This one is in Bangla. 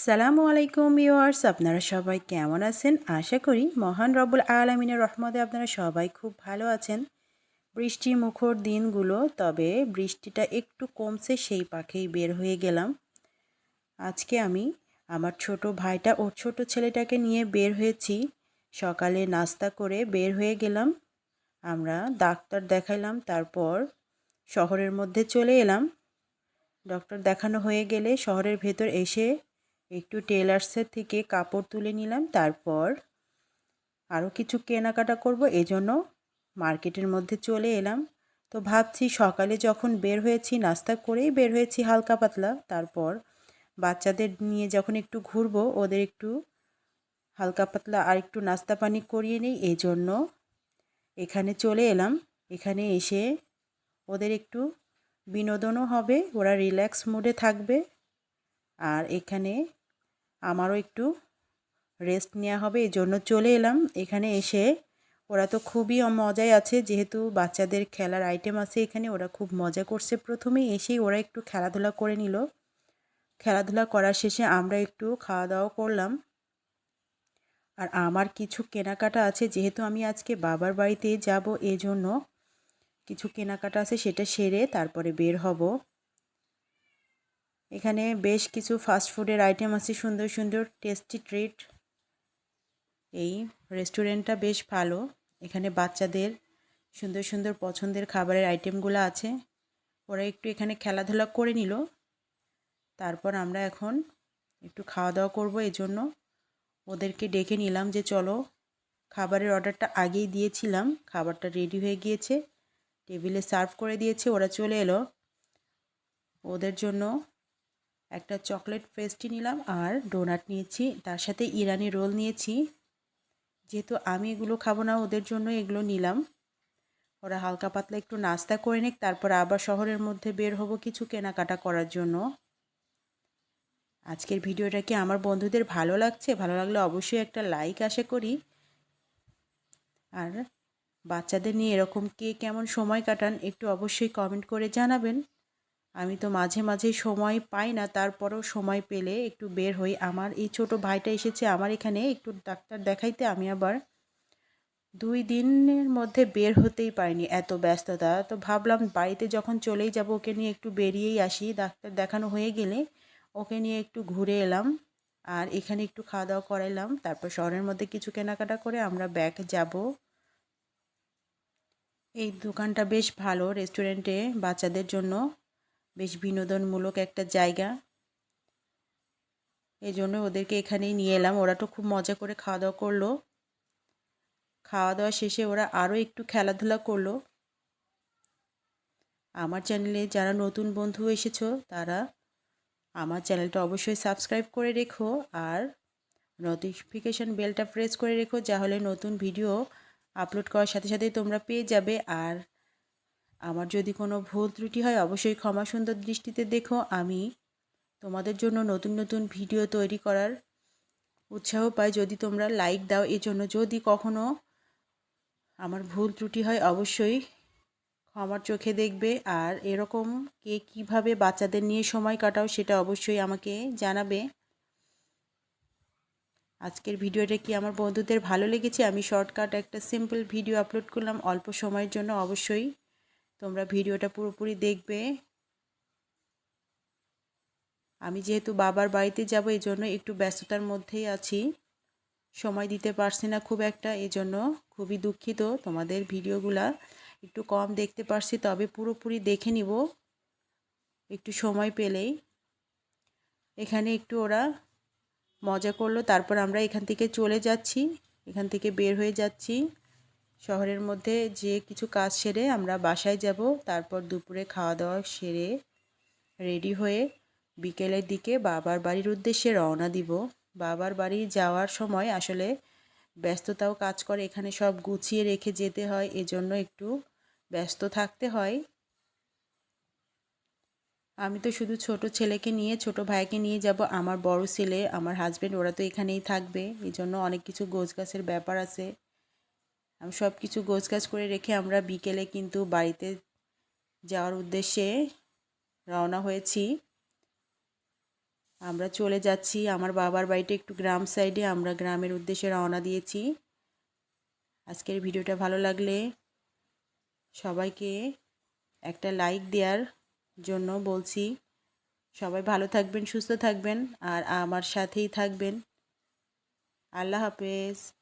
আসসালামু আলাইকুম ইউয়ার্স আপনারা সবাই কেমন আছেন? আশা করি মহান রব্বুল আলমিনের রহমতে আপনারা সবাই খুব ভালো আছেন। বৃষ্টি মুখর দিনগুলো, তবে বৃষ্টিটা একটু কমছে, সেই পাখেই বের হয়ে গেলাম। আজকে আমি আমার ছোট ভাইটা ও ছোট ছেলেটাকে নিয়ে বের হয়েছি। সকালে নাস্তা করে বের হয়ে গেলাম। আমরা ডাক্তার দেখাইলাম, তারপর শহরের মধ্যে চলে এলাম। ডক্টর দেখানো হয়ে গেলে শহরের ভেতর এসে একটু টেলার্সের থেকে কাপড় তুলে নিলাম, তারপর আরও কিছু কেনাকাটা করব, এজন্য মার্কেটের মধ্যে চলে এলাম। তো ভাবছি সকালে যখন বের হয়েছি, নাস্তা করেই বের হয়েছি হালকা পাতলা, তারপর বাচ্চাদের নিয়ে যখন একটু ঘুরবো, ওদের একটু হালকা পাতলা আর একটু নাস্তা পানি করিয়ে নিই এই জন্য এখানে চলে এলাম। এখানে এসে ওদের একটু বিনোদনও হবে, ওরা রিল্যাক্স মুডে থাকবে। আর এখানে আমারও একটু রেস্ট নেওয়া হবে, এই জন্য চলে এলাম। এখানে এসে ওরা তো খুবই মজায় আছে, যেহেতু বাচ্চাদের খেলার আইটেম আছে এখানে, ওরা খুব মজা করছে। প্রথমে এসেই ওরা একটু খেলাধুলা করে নিল। খেলাধুলা করার শেষে আমরা একটু খাওয়া দাওয়া করলাম। আর আমার কিছু কেনাকাটা আছে, যেহেতু আমি আজকে বাবার বাড়িতে যাব, এজন্য কিছু কেনাকাটা আছে, সেটা সেরে তারপরে বের হব। এখানে বেশ কিছু ফাস্টফুডের আইটেম আছে, সুন্দর সুন্দর টেস্টি ট্রিট এই রেস্টুরেন্টটা বেশ ভালো। এখানে বাচ্চাদের সুন্দর সুন্দর পছন্দের খাবারের আইটেমগুলো আছে। ওরা একটু এখানে খেলাধুলা করে নিল। তারপর আমরা এখন একটু খাওয়া দাওয়া করব এই জন্য ওদেরকে ডেকে নিলাম যে, চলো, খাবারের অর্ডারটা আগেই দিয়েছিলাম। খাবারটা রেডি হয়ে গিয়েছে। টেবিলে সার্ভ করে দিয়েছে। ওরা চলে এলো। ওদের জন্য একটা চকলেট পেস্ট্রি নিলাম আর ডোনাট নিয়েছি। তার সাথে ইরানি রোল নিয়েছি। যেহেতু আমি এগুলো খাব না, ওদের জন্য এগুলো নিলাম। ওরা হালকা পাতলা একটু নাস্তা করে নিক, তারপর আবার শহরের মধ্যে বের হব কিছু কেনাকাটা করার জন্য। আজকের ভিডিওটা কি আমার বন্ধুদের ভালো লাগছে? ভালো লাগলে অবশ্যই একটা লাইক আশা করি। আর বাচ্চাদের নিয়ে এরকম কে কেমন সময় কাটান একটু অবশ্যই কমেন্ট করে জানাবেন। আমি তো মাঝে মাঝে সময় পাই না, তারপরেও সময় পেলে একটু বের হই। আমার এই ছোট ভাইটা এসেছে আমার এখানে একটু ডাক্তার দেখাইতে, আমি আবার দুই দিনের মধ্যে বের হতেই পারিনি এত ব্যস্ততা। তো ভাবলাম বাড়িতে যখন চলেই যাব, ওকে নিয়ে একটু বেরিয়েই আসি। ডাক্তার দেখানো হয়ে গেলে ওকে নিয়ে একটু ঘুরে এলাম আর এখানে একটু খাওয়া দাওয়া করাইলাম। তারপর শহরের মধ্যে কিছু কেনাকাটা করে আমরা ব্যাগ যাব। এই দোকানটা বেশ ভালো রেস্টুরেন্টে বাচ্চাদের জন্য। বেশ বিনোদনমূলক একটা জায়গা। এই জন্য ওদেরকে এখানেই নিয়ে এলাম। ওরা তো খুব মজা করে খাওয়া দাওয়া করল। খাওয়া দাওয়া শেষে ওরা আরও একটু খেলাধুলা করল। আমার চ্যানেলে যারা নতুন বন্ধু এসেছ, তারা আমার চ্যানেলটা অবশ্যই সাবস্ক্রাইব করে রেখো আর নোটিফিকেশান বেলটা প্রেস করে রেখো যা হলে নতুন ভিডিও আপলোড করার সাথে সাথেই তোমরা পেয়ে যাবে। আর আমার যদি কোনো ভুল ত্রুটি হয়, অবশ্যই ক্ষমা সুন্দর দৃষ্টিতে দেখো। আমি তোমাদের জন্য নতুন নতুন ভিডিও তৈরি করার উৎসাহ পাই। যদি তোমরা লাইক দাও এই জন্য যদি কখনো আমার ভুল ত্রুটি হয়, অবশ্যই ক্ষমার চোখে দেখবে। আর এরকম কে কীভাবে বাচ্চাদের নিয়ে সময় কাটাও, সেটা অবশ্যই আমাকে জানাবে। আজকের ভিডিওটা কি আমার বন্ধুদের ভালো লেগেছে? আমি শর্টকাট একটা সিম্পল ভিডিও আপলোড করলাম। অল্প সময়ের জন্য অবশ্যই তোমরা ভিডিওটা পুরোপুরি দেখবে। আমি যেহেতু বাবার বাড়িতে যাব এই জন্য একটু ব্যস্ততার মধ্যেই আছি। সময় দিতে পারছি না খুব একটা এই জন্য খুবই দুঃখিত তোমাদের ভিডিওগুলা। একটু কম দেখতে পারছি, তবে পুরোপুরি দেখে নিব একটু সময় পেলেই। এখানে একটু ওরা মজা করল, তারপর আমরা এখান থেকে চলে যাচ্ছি, এখান থেকে বের হয়ে যাচ্ছি। শহরের মধ্যে যে কিছু কাজ সেরে আমরা বাসায় যাব। তারপর দুপুরে খাওয়া দাওয়া সেরে রেডি হয়ে বিকেলের দিকে বাবার বাড়ির উদ্দেশ্যে রওনা দিব। বাবার বাড়ি যাওয়ার সময় আসলে ব্যস্ততাও কাজ করে, এখানে সব গুছিয়ে রেখে যেতে হয়, এজন্য একটু ব্যস্ত থাকতে হয়। আমি তো শুধু ছোট ছেলেকে নিয়ে, ছোট ভাইকে নিয়ে যাব, আমার বড় ছেলে, আমার হাজব্যান্ড ওরা তো এখানেই থাকবে এই জন্য অনেক কিছু গোছ গাছের ব্যাপার আছে। আমি সব কিছু গোছ গাছ করে রেখে আমরা বিকেলে কিন্তু বাড়িতে যাওয়ার উদ্দেশ্যে রওনা হয়েছি। আমরা চলে যাচ্ছি, আমার বাবার বাড়িটা একটু গ্রাম সাইডে, আমরা গ্রামের উদ্দেশ্যে রওনা দিয়েছি। আজকের ভিডিওটা ভালো লাগলে সবাইকে একটা লাইক দেওয়ার জন্য বলছি। সবাই ভালো থাকবেন, সুস্থ থাকবেন, আর আমার সাথেই থাকবেন। আল্লাহ হাফেজ।